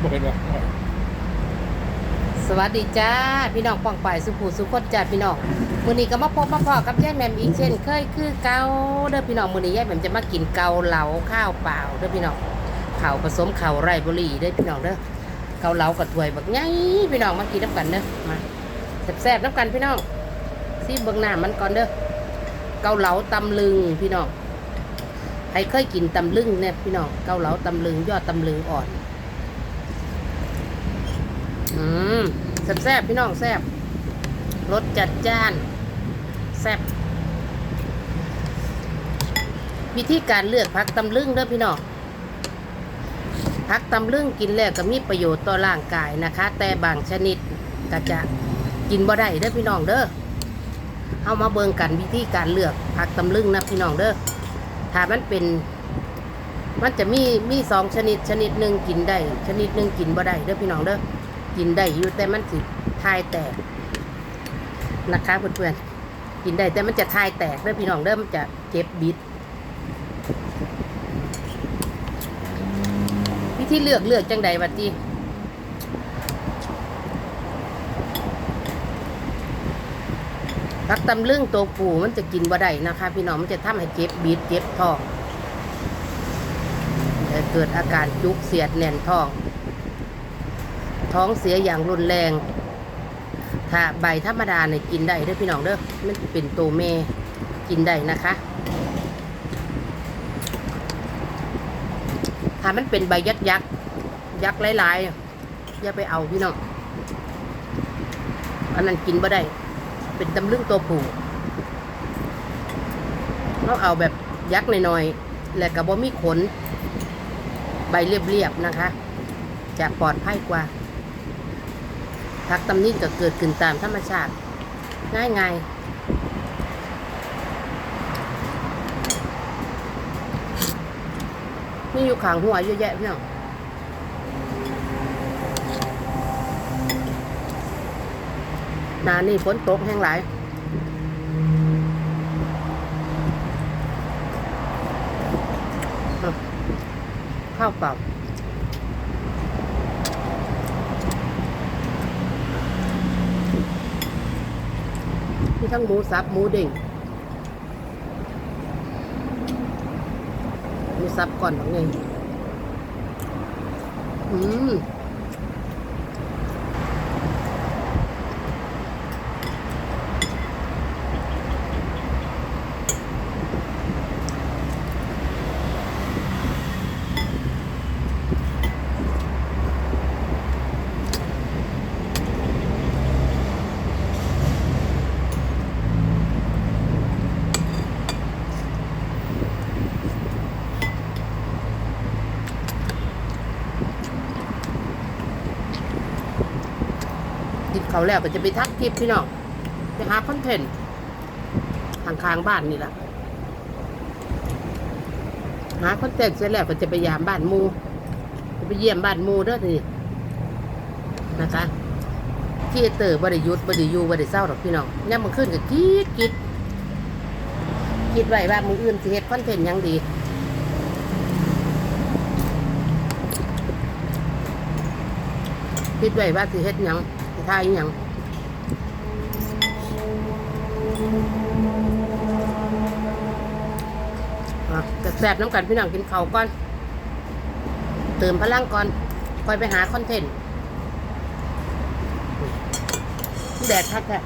บ่เห็นว่าสวัสดีจ้าพี่น้องป้องป่ายสุภูสุขดจ้าพี่น้องมื้อนี้ก็มาพบมาพอกับยายแหม่มอีกเช่นเคยคือเกาเด้อพี่น้องมื้อนี้ยายแหม่มจะมากินเกาเหลาข้าวเปล่าเด้อพี่น้องข้าวผสมข้าวไรบุรีเด้อพี่น้องเด้อเกาเหลากับถ้วยบักใหญ่พี่น้องมากินน้ำกันเด้อมาแซ่บๆน้ำกันพี่น้องซีเบิ่งหน้ามันก่อนเด้อเกาเหลาตำลึงพี่น้อง ใครเคยกินตำลึงเนี่ยพี่น้องเกาเหลาตำลึงยอดตำลึงอ่อน อืมแซ่บๆพี่น้องแซ่บรสจัดจ้าน แซ่บวิธีการเลือกพักตำลึงเด้อพี่น้องพักตำลึงกินแล้วก็มีประโยชน์ต่อร่างกายนะคะ แต่บางชนิดก็จะกินบ่ได้เด้อพี่น้องเด้อเอามาเบิ่งกันวิธีการเลือกพักตำลึงนะพี่น้องเด้อ ถ้ามันเป็นมันจะมีมีสองชนิดชนิดหนึ่งกินได้ ชนิดหนึ่งกินบ่ได้เด้อพี่น้องเด้อกินได้อยู่แต่มันสิทายแตกนะคะเพื่อนๆกินได้แต่มันจะทายแตกเด้อพี่น้องเด้อมันจะเจ็บบิด วิธีเลือกเลือกจังใดวัดจี พักตำลึงตัวผูมันจะกินบ่ได้นะคะ พี่น้องมันจะทำให้เจ็บบิดเจ็บท้องเกิดอาการจุกเสียดแน่นท้อง ท้องเสียอย่างรุนแรง ถ้าใบธรรมดาเนี่ยกินได้เด้อพี่น้องเด้อมันเป็นตัวเมกินได้นะคะถ้ามันเป็นใบยักษ์ยักษ์ยักษ์หลายๆอย่าไปเอาพี่น้องอันนั้นกินบ่ได้ เป็นตำลึงตัวผู้เราเอาแบบยักษ์หน่อยๆและกับบ่มีขน ใบเรียบๆนะคะ จะปลอดภัยกว่าพักตำนี้ก็เกิดขึ้นตามธรรมชาติ ง่ายง่ายมีอยู่ขางหัวเยอะแยะพี่น้อง นานี่ฝนตกแห้งหลายข้าวเปล่ามีทั้งหมูสับหมูเด้งหมูสับก่อนแบบไงอืม เขาแล้วก็จะไปทักคลิปพี่น้องไปหาคอนเทนต์ทางคางบ้านนี่แหละหาคอนเทนต์เสร็จแล้วก็จะไปยามบ้านมูจะไปเยี่ยมบ้านมูเด้อนี่นะคะที่เตอร์บริยุทธ์บริยูบริเศร้าหรอกพี่น้องย่ำมันขึ้นกับคิดคิดคิดไว้ว่ามืออื่นสิเฮ็ดคอนเทนต์ยังดีคิดไว้ว่าสิเฮ็ดยัง ทาอิหยังจะแสบน้ำกันพี่น้องกินข้าก่อน เติมพลังก่อนคอยไปหาคอนเทนต์แดดทักแท้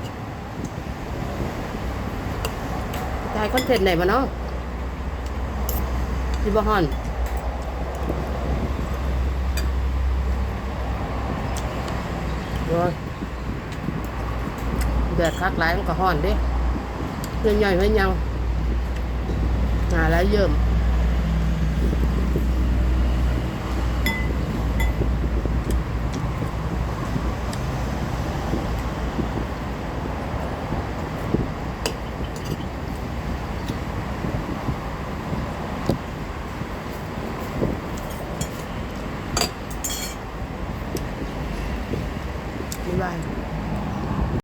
ถ่ายคอนเทนต์ไหนมาเนาะที่บ่ฮอน โอ้ยแดดคักหลายมันก็ห่อนเด้เงินใหญ่เพื่อนยังหาหลายเยิ่ม